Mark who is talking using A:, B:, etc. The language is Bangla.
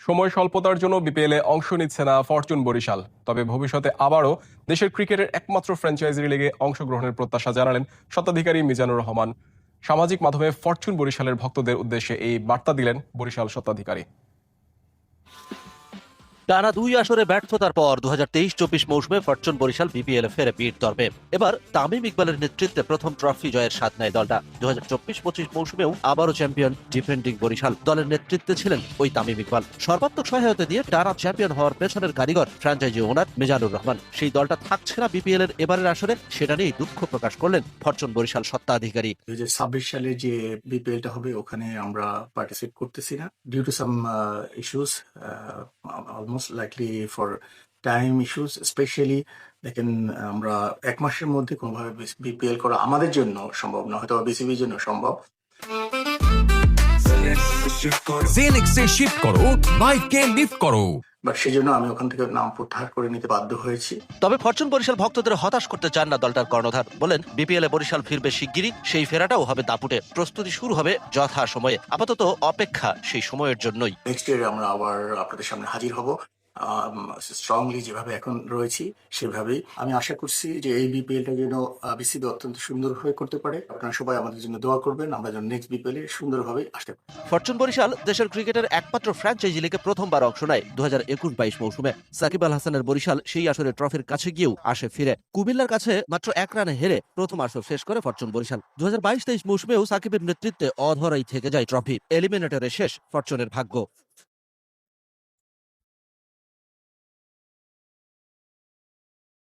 A: সময় স্বল্পতার জন্য বিপিএলে অংশ নিচ্ছে না ফরচুন বরিশাল। তবে ভবিষ্যতে আবারও দেশের ক্রিকেটের একমাত্র ফ্র্যাঞ্চাইজি লিগে অংশগ্রহণের প্রত্যাশা জানালেন স্বত্বাধিকারী মিজানুর রহমান। সামাজিক মাধ্যমে ফরচুন বরিশালের ভক্তদের উদ্দেশ্যে এই বার্তা দিলেন বরিশাল স্বত্বাধিকারী।
B: টানা দুই আসরে ব্যর্থতার পর দু হাজার তেইশ চব্বিশ মৌসুমে ফরচুন বরিশাল বিপিএল ফেরে পিঠ ধরবে এবার তামিম ইকবালের নেতৃত্বে প্রথম ট্রফি জয়ের স্বাদ নেয় দলটা। দু হাজার চব্বিশ পঁচিশ মৌসুমেও আবারও চ্যাম্পিয়ন ডিফেন্ডিং বরিশাল। দলের নেতৃত্বে ছিলেন ওই তামিম ইকবাল। সর্বাত্মক সহায়তা দিয়ে টানা চ্যাম্পিয়ন হওয়ার পেছনের কারিগর, ফ্র্যাঞ্চাইজি ওনার মেজানুর রহমান। সেই দলটা থাকছে না বিপিএল এর এবারের আসরে, সেটা নিয়েই দুঃখ প্রকাশ করলেন ফরচুন বরিশাল স্বত্বাধিকারী
C: দুই হাজার ছাব্বিশ সালে যে বিপিএলটা হবে, ওখানে আমরা পার্টিসিপেট করতেছি না। Due to some issues likely for time issues specially দেখেন আমরা এক মাসের মধ্যে কোনোভাবে বিপিএল করা আমাদের জন্য সম্ভব না হয়তো বিসিবির জন্য সম্ভব।
D: জেনেক্সে শিফট করো বাইককে লিফট করো।
C: বাট সেই জন্য আমি ওখান থেকে নাম প্রত্যাহার করে নিতে বাধ্য হয়েছি।
B: তবে ফরচুন বরিশাল ভক্তদের হতাশ করতে চান না দলটার কর্ণধার। বলেন বিপিএল এ বরিশাল ফিরবে শিগগিরই সেই ফেরাটাও হবে দাপুটে। প্রস্তুতি শুরু হবে যথা সময়ে আপাতত অপেক্ষা সেই সময়ের জন্যই।
C: নেক্সট ইয়ারে আমরা আবার আপনাদের সামনে হাজির হব। স্ট্রংলি যেভাবে এখন রয়েছি, সেভাবেই আমি আশা করছি যে এই বিপিএলটা যেন বিসিবি অত্যন্ত সুন্দরভাবে করতে পারে। আপনারা সবাই আমাদের জন্য দোয়া করবেন, আমরা যেন নেক্সট বিপিএল এ সুন্দরভাবে আসতে পারি।
B: ফরচুন বরিশাল দেশের ক্রিকেটের একমাত্র ফ্র্যাঞ্চাইজি লিগে প্রথমবার অংশ নেয় দু হাজার একুশ বাইশ মৌসুমে। সাকিব আল হাসানের বরিশাল সেই আসরে ট্রফির কাছে গিয়েও আসে ফিরে। কুমিল্লার কাছে মাত্র এক রানে হেরে প্রথম আসর শেষ করে ফরচুন বরিশাল। দু হাজার বাইশ তেইশ মৌসুমেও সাকিবের নেতৃত্বে অধরাই থেকে যায় ট্রফি এলিমিনেটরে শেষ ফরচুনের ভাগ্য।